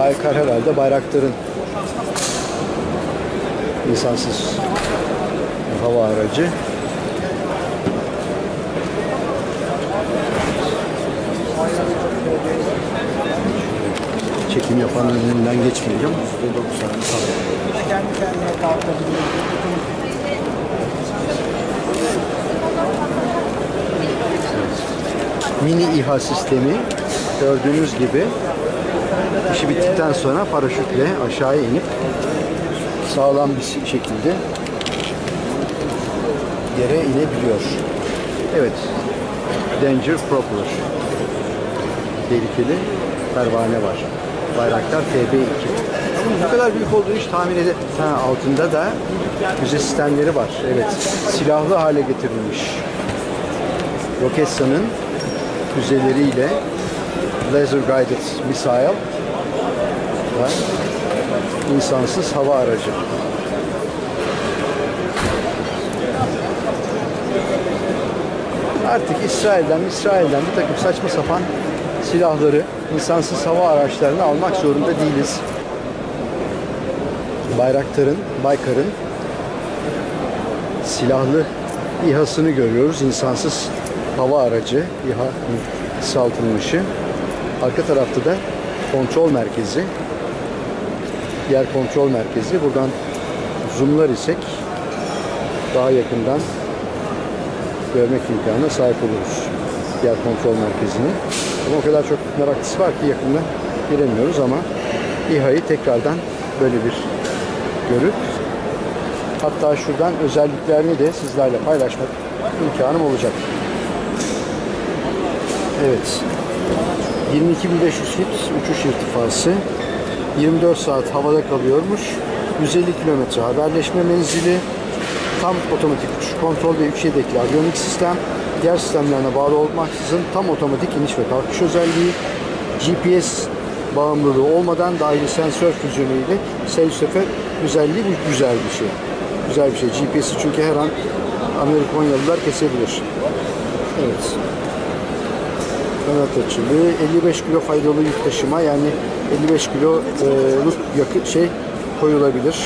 Baykar herhalde bayrakların insansız hava aracı. Çekim yapanın önünden geçmeyeceğim. %90 sağ kendi kendine kalkabilir. mini İHA sistemi gördüğünüz gibi işi bittikten sonra paraşütle aşağıya inip sağlam bir şekilde yere inebiliyor. Evet. Danger Propeller. Tehlikeli pervane var. Bayraktar TB2. Ama bu kadar büyük olduğu hiç tahmin ede... Ha, altında da füze sistemleri var. Evet. Silahlı hale getirilmiş. Roketsan'ın füzeleriyle laser guided missile ve insansız hava aracı. Artık İsrail'den, İsrail'den bir takım saçma sapan silahları, insansız hava araçlarını almak zorunda değiliz. Bayraktar'ın, Baykar'ın silahlı İHA'sını görüyoruz. İnsansız hava aracı, İHA kısaltılmışı. Arka tarafta da kontrol merkezi. Yer kontrol merkezi. Buradan zoomlar isek daha yakından görmek imkanına sahip oluruz. Yer kontrol merkezini. Ama o kadar çok meraklısı var ki yakından giremiyoruz ama İHA'yı tekrardan böyle bir görüp hatta şuradan özelliklerini de sizlerle paylaşmak imkanım olacak. Evet. 22.500 fit uçuş irtifası. 24 saat havada kalıyormuş. 150 kilometre haberleşme menzili. Tam otomatik uçuş kontrol ve üç yedekli aviyonik sistem. Diğer sistemlerine bağlı olmaksızın tam otomatik iniş ve kalkış özelliği. GPS bağımlılığı olmadan dahili sensör füzyonuyla seyir sefer özelliği bu güzel bir şey. Güzel bir şey. GPS'i çünkü her an Amerikonyalılar kesebilir. Evet kanat açılı. 55 kilo faydalı yük taşıma yani 55 kiloluk yakıt şey koyulabilir.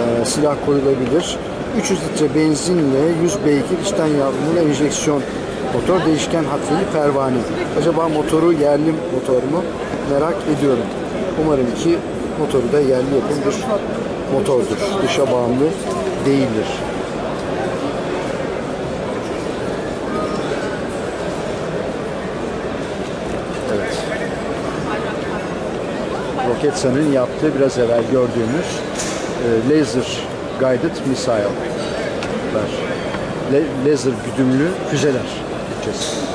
E, silah koyulabilir. 300 litre benzinle 100 beygir içten yanmalı enjeksiyon motor değişken hatları pervane. Acaba motoru yerli motor mu? Merak ediyorum. Umarım ki motoru da yerli yapım bir motordur. Dışa bağımlı değildir. Roketsan'ın yaptığı biraz evvel gördüğümüz e, laser guided missile. La- laser güdümlü füzeler. Türkçesi.